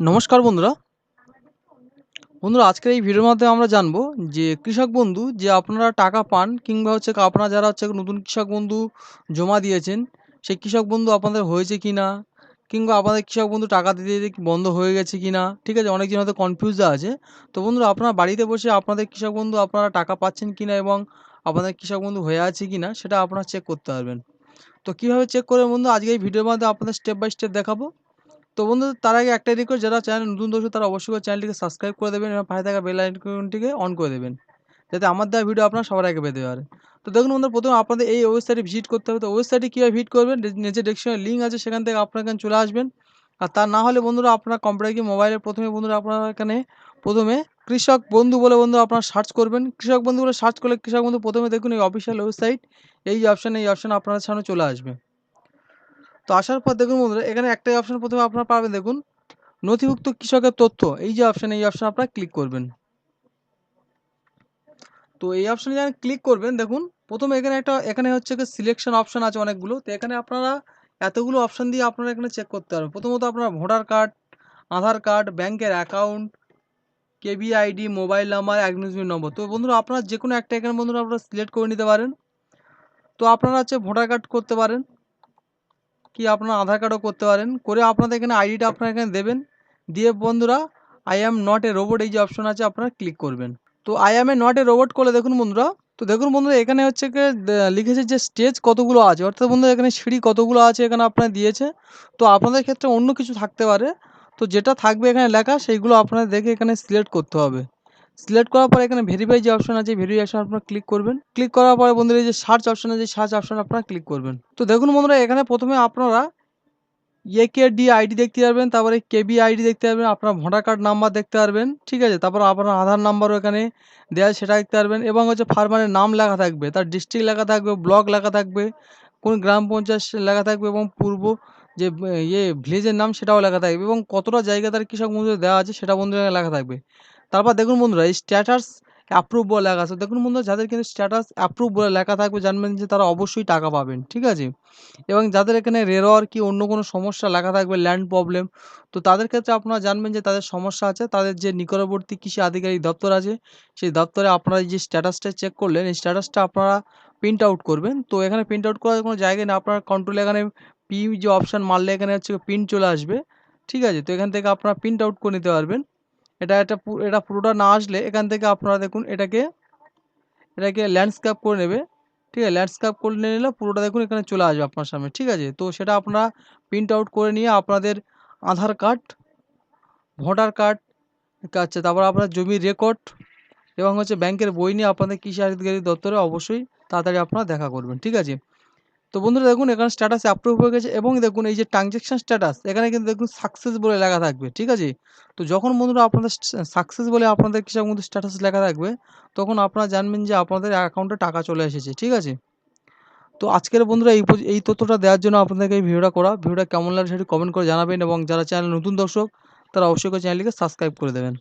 নমস্কার বন্ধুরা। বন্ধুরা, আজকের এই ভিডিওর মাধ্যমে আমরা জানব যে কৃষক বন্ধু যে আপনারা টাকা পান কিংবা হচ্ছে আপনারা যারা হচ্ছে নতুন কৃষক বন্ধু জমা দিয়েছেন, সেই কৃষক বন্ধু আপনাদের হয়েছে কি না কিংবা আপনাদের কৃষক বন্ধু টাকা দিতে দিতে বন্ধ হয়ে গেছে কি না ঠিক আছে, অনেকজন হয়তো কনফিউজ আছে। তো বন্ধুরা, আপনারা বাড়িতে বসে আপনাদের কৃষক বন্ধু আপনারা টাকা পাচ্ছেন কি না এবং আপনাদের কৃষক বন্ধু হয়ে আছে কি না সেটা আপনারা চেক করতে পারবেন। তো কীভাবে চেক করবেন বন্ধু? আজকে এই ভিডিওর মাধ্যমে আপনাদের স্টেপ বাই স্টেপ দেখাবো। তো বন্ধু তার আগে একটাই রিকোয়েস্ট যারা চ্যানেল নতুন দর্শক, তারা অবশ্যই চ্যানেলটিকে সাবস্ক্রাইব করে দেবেন এবং পাশে থাকা বেল আইকনটিকে অন করে দেবেন। যাতে আমার দেওয়া ভিডিও আপনারা সবার আগে পেতে পারে তো দেখুন বন্ধু প্রথমে আপনাদের এই ওয়েবসাইটে ভিজিট করতে হবে। তো ওয়েবসাইটে কীভাবে ভিজিট করবেন? নিচে ডেসক্রিপশনে লিঙ্ক আছে, সেখান থেকে আপনার এখানে চলে আসবেন। আর তা না হলে বন্ধুরা, আপনার কম্পিউটার কি মোবাইলে প্রথমে বন্ধুরা আপনারা এখানে, প্রথমে কৃষক বন্ধু বলে বন্ধু আপনারা সার্চ করবেন। কৃষক বন্ধু বলে সার্চ করলে কৃষক বন্ধু প্রথমে দেখুন এই অফিসিয়াল ওয়েবসাইট এই অপশান এই অপশান আপনার সামনে চলে আসবে। তো আসার পর দেখুন বন্ধুরা, এখানে একটাই অপশান প্রথমে আপনারা পাবেন দেখুন, নথিভুক্ত কৃষকের তথ্য। এই যে অপশান এই অপশান আপনারা ক্লিক করবেন। তো এই অপশানে যখন ক্লিক করবেন, দেখুন, প্রথমে এখানে একটা, এখানে হচ্ছে সিলেকশন অপশান আছে অনেকগুলো। তো এখানে আপনারা এতগুলো অপশান দিয়ে আপনারা এখানে চেক করতে পারবেন। প্রথমত আপনার ভোটার কার্ড আধার কার্ড ব্যাংকের অ্যাকাউন্ট কেবি ID mobile number acknowledgement number তো বন্ধুরা, আপনারা যে কোনো একটা এখানে বন্ধুরা আপনারা সিলেক্ট করে নিতে পারেন। তো আপনারা হচ্ছে ভোটার কার্ড করতে পারেন। কি আপনার আধার কার্ডও করতে পারেন? করে আপনাদের এখানে আইডিটা আপনারা এখানে দেবেন। দিয়ে বন্ধুরা I am not a robot এই যে অপশন আছে, আপনারা ক্লিক করবেন। তো I am a not a robot করলে দেখুন বন্ধুরা, তো দেখুন বন্ধুরা, এখানে হচ্ছে লিখেছে যে স্টেজ কতগুলো আছে। অর্থাৎ বন্ধুরা, এখানে সিঁড়ি কতগুলো আছে এখানে আপনার দিয়েছে। তো আপনাদের ক্ষেত্রে অন্য কিছু থাকতে পারে। তো যেটা থাকবে এখানে লেখা, সেইগুলো আপনাদের দেখে এখানে সিলেক্ট করতে হবে। সিলেক্ট করার পরে এখানে ভেরিফাই যে অপশন আছে ভেরিফিকেশন আপনারা ক্লিক করবেন। ক্লিক করার পরে বন্ধুরা যে সার্চ অপশন আছে সার্চ অপশন আপনারা ক্লিক করবেন। তো দেখুন বন্ধুরা, এখানে প্রথমে আপনারা একে ডি আইডি দেখতে পারবেন, তারপরে কেবি আইডি দেখতে পারবেন, আপনার ভোটার কার্ড নাম্বার দেখতে পারবেন, ঠিক আছে? তারপর আপনার আধার নাম্বারও এখানে দেওয়া সেটা দেখতে পারবেন, এবং হচ্ছে ফার্মারের নাম লেখা থাকবে, তার ডিস্ট্রিক্ট লেখা থাকবে ব্লক লেখা থাকবে, কোন গ্রাম পঞ্চায়েত লেখা থাকবে, এবং পূর্ব যে ইয়ে ভিলেজের নাম সেটাও লেখা থাকবে, এবং কতটা জায়গা তার কৃষক বন্ধুদের দেওয়া আছে, সেটা বন্ধু লেখা থাকবে। তারপর দেখুন বন্ধুরা, এই স্ট্যাটাস অ্যাপ্রুভ বলে লেখা আছে। দেখুন বন্ধুরা, যাদের কিন্তু স্ট্যাটাস অ্যাপ্রুভ বলে লেখা থাকবে, জানবেন যে তারা অবশ্যই টাকা পাবেন, ঠিক আছে? এবং যাদের এখানে রেরর কি অন্য কোনো সমস্যা লেখা থাকবে ল্যান্ড প্রবলেম তো তাদের ক্ষেত্রে আপনারা জানবেন যে তাদের সমস্যা আছে। তাদের যে নিকটবর্তী কৃষি আধিকারিক দপ্তর আছে, সেই দপ্তরে আপনারা যে স্ট্যাটাসটা চেক করলেন, এই স্ট্যাটাসটা আপনারা প্রিন্ট আউট করবেন। তো এখানে প্রিন্ট আউট করার কোনো জায়গায় না আপনার কন্ট্রোলে এখানে পি যে অপশান মারলে এখানে হচ্ছে প্রিন্ট চলে আসবে, ঠিক আছে? তো এখান থেকে আপনারা প্রিন্ট আউট করে নিতে পারবেন। এটা এটা এটা পুরোটা না আসলে এখান থেকে আপনারা দেখুন এটাকে এটাকে ল্যান্ডস্কেপ করে নেবে। ঠিক আছে ল্যান্ডস্কেপ করে নিলে পুরোটা দেখুন এখানে চলে আসবে আপনার সামনে। ঠিক আছে, তো সেটা আপনারা প্রিন্ট আউট করে নিয়ে আপনাদের আধার কার্ড ভোটার কার্ড আচ্ছা তারপর আপনার জমির রেকর্ড এবং হচ্ছে ব্যাংকের বই নিয়ে আপনাদের কৃষি আধিকারিক দপ্তরে, অবশ্যই তাড়াতাড়ি আপনারা দেখা করবেন। ঠিক আছে তো বন্ধুরা দেখুন, এখানে স্ট্যাটাস অ্যাপ্রুভ হয়ে গেছে এবং দেখুন এই যে ট্রানজ্যাকশান স্ট্যাটাস এখানে কিন্তু দেখুন সাকসেস বলে লেখা থাকবে, ঠিক আছে? তো যখন বন্ধুরা আপনাদের সাকসেস বলে আপনাদের কৃষক বন্ধু স্ট্যাটাস লেখা থাকবে, তখন আপনারা জানবেন যে আপনাদের অ্যাকাউন্টে টাকা চলে এসেছে, ঠিক আছে? তো আজকের বন্ধুরা এই এই তথ্যটা দেওয়ার জন্য আপনাদেরকে এই ভিডিওটা করা, ভিডিওটা কেমন লাগে সেটি কমেন্ট করে জানাবেন এবং যারা চ্যানেল নতুন দর্শক, তারা অবশ্যই চ্যানেলটিকে সাবস্ক্রাইব করে দেবেন।